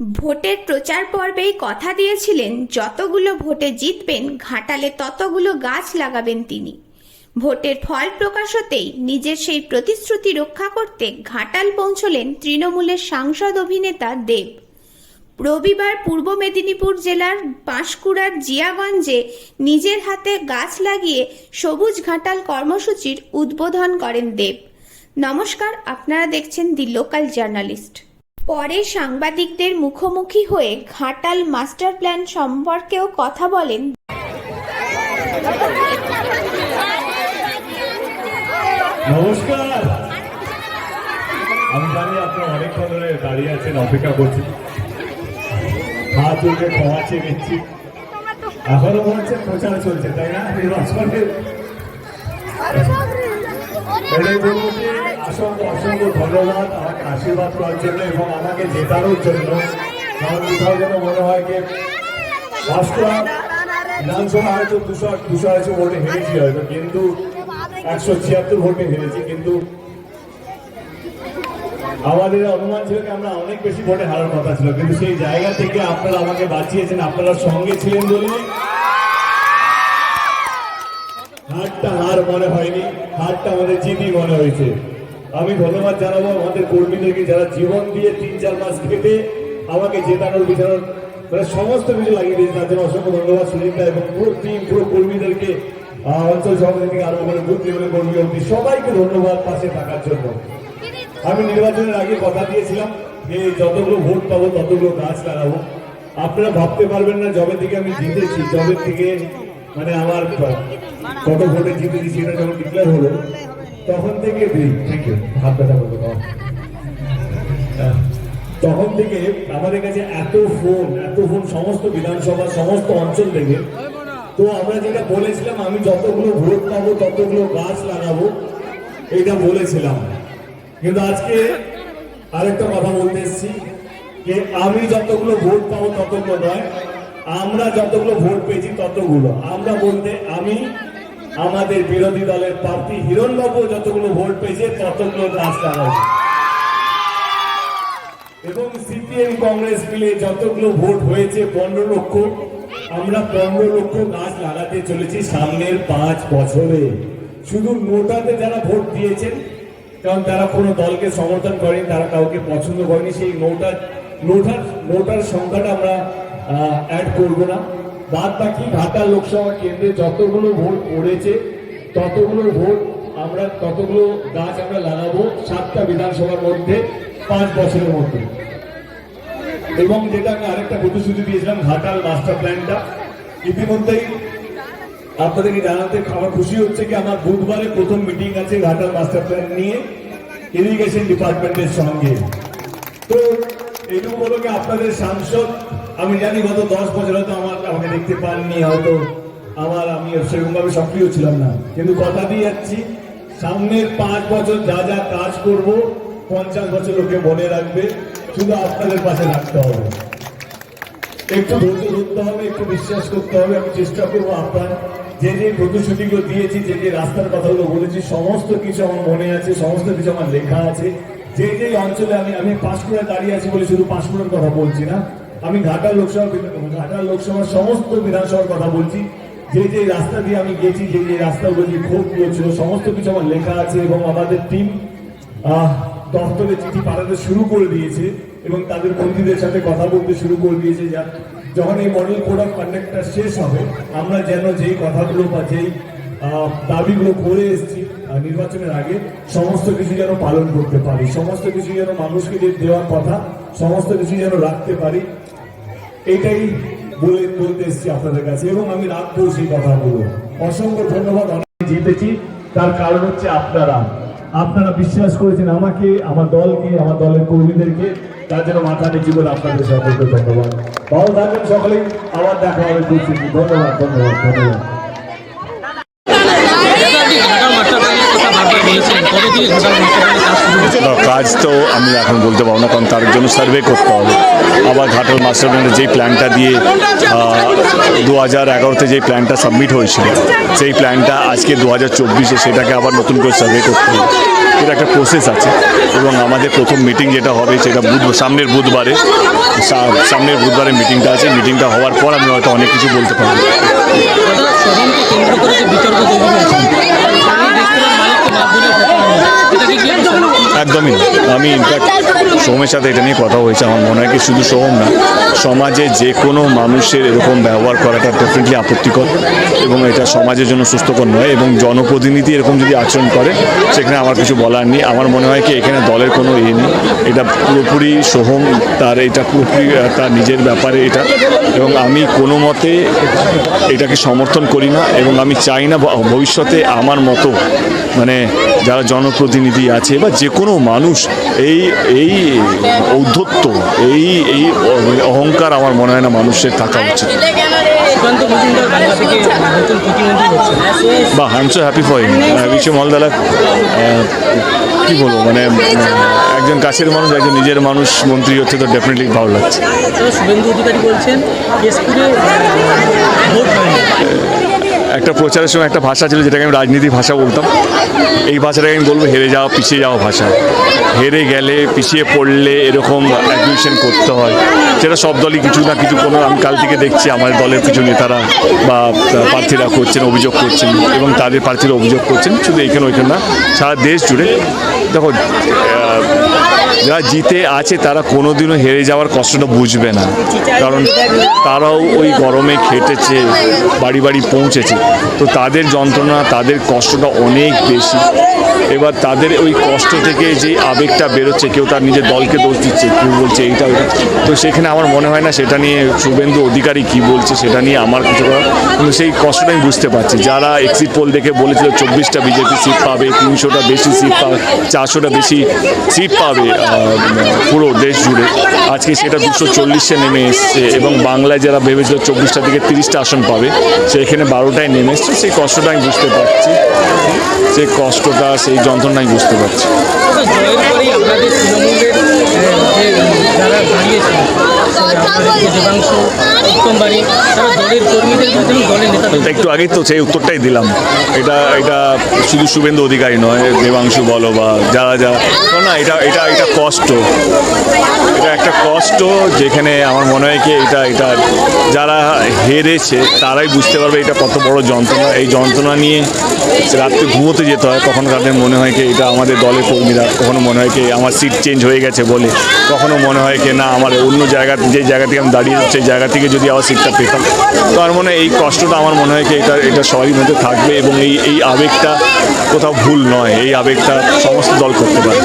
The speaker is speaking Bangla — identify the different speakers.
Speaker 1: ভোটের প্রচার পর্বেই কথা দিয়েছিলেন, যতগুলো ভোটে জিতবেন, ঘাটালে ততগুলো গাছ লাগাবেন তিনি। ভোটের ফল প্রকাশ হতেই নিজের সেই প্রতিশ্রুতি রক্ষা করতে ঘাটাল পৌঁছলেন তৃণমূলের সাংসদ অভিনেতা দেব। রবিবার পূর্ব মেদিনীপুর জেলার পাঁশকুড়ার জিয়াগঞ্জে নিজের হাতে গাছ লাগিয়ে সবুজ ঘাটাল কর্মসূচির উদ্বোধন করেন দেব। নমস্কার, আপনারা দেখছেন দি লোকাল জার্নালিস্ট। পরে সাংবাদিকদের মুখোমুখি হয়ে ঘাটাল মাস্টার প্ল্যান সম্পর্কেও কথা বলেন।
Speaker 2: নমস্কার। আমি জানি আপনারা অনেকক্ষণ ধরে দাঁড়িয়ে আছেন অপেক্ষা করছেন হাত উঠে ক্ষমা চেয়ে নিচ্ছি এখনও মনে হচ্ছে প্রচার চলছে তাই না? নির্বাচনের এটাই বলব যে অসংখ্য অসংখ্য ধন্যবাদ, আমাকে আশীর্বাদ করার জন্য এবং আমাকে জেতানোর জন্য। কারণ কোথাও যেন মনে হয় যে বাঁশকুড়া বিধানসভা হয়তো দুশো দুশো আড়াইশো ভোটে হেরেছি হয়তো, কিন্তু একশো ছিয়াত্তর ভোটে হেরেছি, কিন্তু আমাদের অনুমান ছিল আমরা অনেক বেশি ভোটে হারার কথা ছিল, কিন্তু সেই জায়গা থেকে আপনারা আমাকে বাঁচিয়েছেন, আপনারা সঙ্গে ছিলেন বলে হারটা হার মনে হয়নি, হারটা আমাদের জিতই মনে হয়েছে। আমি ধন্যবাদ জানাব আমাদের কর্মীদেরকে যারা জীবন দিয়ে তিন চার মাস কেটে আমাকে জেতানোর বিচানোর মানে সমস্ত কিছু লাগিয়ে দিয়েছে, তার জন্য অসংখ্য ধন্যবাদ সুনীতা এবং পুরো টিম পুরো কর্মীদেরকে অঞ্চল সভাপতি থেকে আরও করে বুথ লেভেলের কর্মী অব্দি সবাইকে ধন্যবাদ পাশে থাকার জন্য। আমি নির্বাচনের আগে কথা দিয়েছিলাম যে যতগুলো ভোট পাবো ততগুলো গাছ লাগাবো। আপনারা ভাবতে পারবেন না জবে থেকে আমি জিতেছি জবে থেকে মানে আমার কত ভোটে জিতেছি সেটা যখন ডিক্লেয়ার হলো তখন থেকে থ্যাংক ইউ হাত ব্যথা। তখন থেকে আমাদের কাছে এত ফোন এত ফোন সমস্ত বিধানসভা সমস্ত অঞ্চল থেকে। তো আমরা যেটা বলেছিলাম, আমি যতগুলো ভোট পাবো, ততগুলো গাছ লাগাবো, এটা বলেছিলাম। কিন্তু আজকে আরেকটা কথা বলতে এসেছি, যে আমি যতগুলো ভোট পাবো ততগুলো নয়, আমরা যতগুলো ভোট পেয়েছি ততগুলো। আমরা বলতে আমি আমাদের বিরোধী দলের প্রার্থী হিরণবাবু যতগুলো ভোট পেয়েছে, ততগুলো লাগাবো এবং সিপিএম কংগ্রেস মিলে যতগুলো ভোট হয়েছে, পনেরো লক্ষ, আমরা পনেরো লক্ষ গাছ লাগাতে চলেছি সামনের পাঁচ বছরে। শুধু নোটাতে যারা ভোট দিয়েছেন, কারণ তারা কোনো দলকে সমর্থন করেন, তারা কাউকে পছন্দ করেনি, সেই নোটার নোটার নোটার সংখ্যাটা আমরা অ্যাড করব না। বাদ বাকি ঢাকা লোকসভা কেন্দ্রে যতগুলো ভোট পড়েছে, ততগুলো ভোট আমরা, ততগুলো গাছ আমরা লাগাবো সাতটা বিধানসভার মধ্যে, পাঁচ বছরের মধ্যে। এবং যেটা আমি আরেকটা প্রতিশ্রুতি দিয়েছিলাম, ঘাটাল মাস্টার প্ল্যানটা ইতিমধ্যেই আপনাদেরকে জানাতে আমার খুশি হচ্ছে কি, আমার বুধবারে প্রথম মিটিং আছে ঘাটাল মাস্টার প্ল্যান নিয়ে ইরিগেশন ডিপার্টমেন্টের সঙ্গে। তো এইটুকু বলো কি আপনাদের সাংসদ আমি জানি গত দশ বছর হয়তো আমার আমাকে দেখতে পাননি, হয়তো আমার আমি সেরকম ভাবে সক্রিয় ছিলাম না। কিন্তু কথা দিয়ে যাচ্ছি, সামনের পাঁচ বছর যা যা কাজ করব, পঞ্চাশ বছর লোকে মনে রাখবে, শুধু আপনাদের পাশে রাখতে হবে। একটু ধৈর্য ধরতে হবে, একটু বিশ্বাস করতে হবে, আমি চেষ্টা করব আপনার যে যে প্রতিশ্রুতিগুলো দিয়েছি, যে যে রাস্তার কথাগুলো বলেছি, সমস্ত কিছু আমার মনে আছে, সমস্ত কিছু আমার লেখা আছে। যে যে অঞ্চলে আমি আমি পাঁশকুড়ায় দাঁড়িয়ে আছি বলে শুধু পাঁশকুড়ার কথা বলছি না আমি ঘাটাল লোকসভা ঘাটাল লোকসভার সমস্ত বিধানসভার কথা বলছি। যে যে রাস্তা দিয়ে আমি গেছি, যে যে রাস্তাগুলো যে ক্ষোভ ছিল সমস্ত কিছু আমার লেখা আছে এবং আমাদের টিম দপ্তরে চিঠি পাঠাতে শুরু করে দিয়েছে এবং তাদের বন্ধুদের সাথে কথা বলতে শুরু করে দিয়েছে যা যখন এই মডেল কোড অফ কন্ডাক্টটা শেষ হবে, আমরা যেন যেই কথাগুলো বা যেই দাবিগুলো করে এসেছি নির্বাচনের আগে, সমস্ত কিছু যেন পালন করতে পারি, সমস্ত কিছু যেন মানুষকে যে দেওয়ার কথা, সমস্ত কিছু যেন রাখতে পারি। এটাই বলে বলতে এসেছি আপনাদের কাছে। এবং আমি রাখব সেই কথাগুলো। অসংখ্য ধন্যবাদ, অনেক জিতেছি। তার কারণ হচ্ছে আপনারা। আপনারা বিশ্বাস করেছেন আমাকে, আমার দলকে, আমার দলের কর্মীদেরকে। তার জন্য মাথা নিচু করে আপনাদের সকলকে ধন্যবাদ। ভালো থাকবেন সকলেই আবার দেখা হবে। ধন্যবাদ ধন্যবাদ ধন্যবাদ।
Speaker 3: আপনি ঘাটাল কাজ
Speaker 4: তো আমি এখন বলতে পারব না, কারণ তার জন্য সার্ভে করতে হবে। আবার ঘাটাল মাস্টার প্ল্যানের যেই প্ল্যানটা দিয়ে দু হাজার এগারোতে যেই প্ল্যানটা সাবমিট হয়েছিল, সেই প্ল্যানটা আজকে দু হাজার চব্বিশে সেটাকে আবার নতুন করে সার্ভে করতে হবে।
Speaker 2: এটা একটা প্রসেস আছে, এবং আমাদের প্রথম মিটিং যেটা হবে সেটা বুধ, সামনের বুধবারে সামনের বুধবারে মিটিংটা আছে মিটিংটা হওয়ার পর আমি হয়তো অনেক কিছু বলতে পারব
Speaker 3: দাদা শোভনকে কেন্দ্র করে যে বিতর্ক তৈরি হয়েছে এই রেস্তোরাঁর মালিককে মারধরের ঘটনা এটা কি কি সমর্থন
Speaker 2: একদমই না। আমি ইনফ্যাক্ট সোমের সাথে এটা নিয়ে কথা হয়েছে, আমার মনে হয় কি শুধু সোম না, সমাজে যে কোনো মানুষের এরকম ব্যবহার করাটা ডেফিনেটলি আপত্তিকর এবং এটা সমাজের জন্য সুস্থকর নয় এবং জনপ্রতিনিধি এরকম যদি আচরণ করে, সেখানে আমার কিছু বলার নেই। আমার মনে হয় কি এখানে দলের কোনো ইয়ে নেই। এটা পুরোপুরি সোহম তার, এটা পুরোপুরি তার নিজের ব্যাপারে এটা এবং আমি কোনো মতে এটাকে সমর্থন করি না এবং আমি চাই না ভবিষ্যতে আমার মতো মানে যারা জনপ্রতিনিধি আছে বা যে কোনো মানুষ, এই এই ঔদ্ধত্য, এই এই অহংকার আমার মনে হয় না মানুষের থাকা উচিত। বা I am so happy for him বিশ্ব মলদালা কী বলব মানে একজন কাছের মানুষ, একজন নিজের মানুষ, মন্ত্রী হচ্ছে তো ডেফিনেটলি ভালো লাগছে।
Speaker 3: শুভেন্দু অধিকারী বলছেন
Speaker 2: একটা প্রচারের সময় একটা ভাষা ছিল যেটাকে আমি রাজনীতি ভাষা বলতাম। এই ভাষাটাকে আমি বলব হেরে যাওয়া, পিছিয়ে যাওয়া ভাষা। হেরে গেলে, পিছিয়ে পড়লে এরকম অ্যাকুইশন করতে হয়। সেটা সব দলই কিছু না কিছু কোনো, আমি কাল থেকে দেখছি আমাদের দলের কিছু নেতারা বা প্রার্থীরা করছেন, অভিযোগ করছেন এবং তাদের প্রার্থীরা অভিযোগ করছেন। শুধু এখানে ওইখানে না, সারা দেশ জুড়ে। দেখো যারা জিতে আছে, তারা কোনোদিনও হেরে যাওয়ার কষ্টটা বুঝবে না। কারণ তারাও ওই গরমে খেটেছে, বাড়ি বাড়ি পৌঁছেছে। তো তাদের যন্ত্রণা, তাদের কষ্টটা অনেক বেশি। এবার তাদের ওই কষ্ট থেকে যে আবেগটা বেরোচ্ছে, কেউ তার নিজের দলকে দোষ দিচ্ছে, কেউ বলছে এইটা ওইটা। তো সেখানে আমার মনে হয় না সেটা নিয়ে শুভেন্দু অধিকারী কি বলছে সেটা নিয়ে আমার কিছু করার কিন্তু সেই কষ্টটা আমি বুঝতে পারছি। যারা এক্সিট পোল দেখে বলেছিল চব্বিশটা বিজেপি সিট পাবে, তিনশোটা বেশি সিট পাবে, চারশোটা বেশি সিট পাবে পুরো দেশ জুড়ে। আজকে সেটা দুশো চল্লিশে নেমে এসছে এবং বাংলায় যারা ভেবেছিল চব্বিশটা থেকে তিরিশটা আসন পাবে, সেখানে বারোটায় নেমে এসছে। সেই কষ্টটা আমি বুঝতে পারছি। সেই কষ্টটা সেই যন্ত্রণাই বুঝতে পারছি।
Speaker 3: যারা দাঁড়িয়েছেন
Speaker 2: একটু আগেই তো সেই উত্তরটাই দিলাম। এটা এটা শুধু শুভেন্দু অধিকারী নয়, দেবাংশু বলো বা যারা যা না, এটা এটা এটা কষ্ট। এটা একটা কষ্ট যেখানে আমার মনে হয় কি এটা এটা যারা হেরেছে, তারাই বুঝতে পারবে এটা কত বড় যন্ত্রণা। এই যন্ত্রণা নিয়ে রাত্রে ঘুমোতে যেতে হয় কখনো তাদের মনে হয় কি এটা আমাদের দলের কর্মীরা, কখনো মনে হয় কি আমার সিট চেঞ্জ হয়ে গেছে বলে। কখনো মনে হয় কি না আমার অন্য জায়গা, যে জায়গা থেকে আমি দাঁড়িয়ে, সেই জায়গা থেকে যদি আবার সিটটা পেতাম। তো আমার মনে হয় এই কষ্টটা আমার মনে হয় কি এটা এটা সবারই মধ্যে থাকবে এবং এই এই আবেগটা কোথাও ভুল নয়, এই আবেগটা সমস্ত দল করতে পারে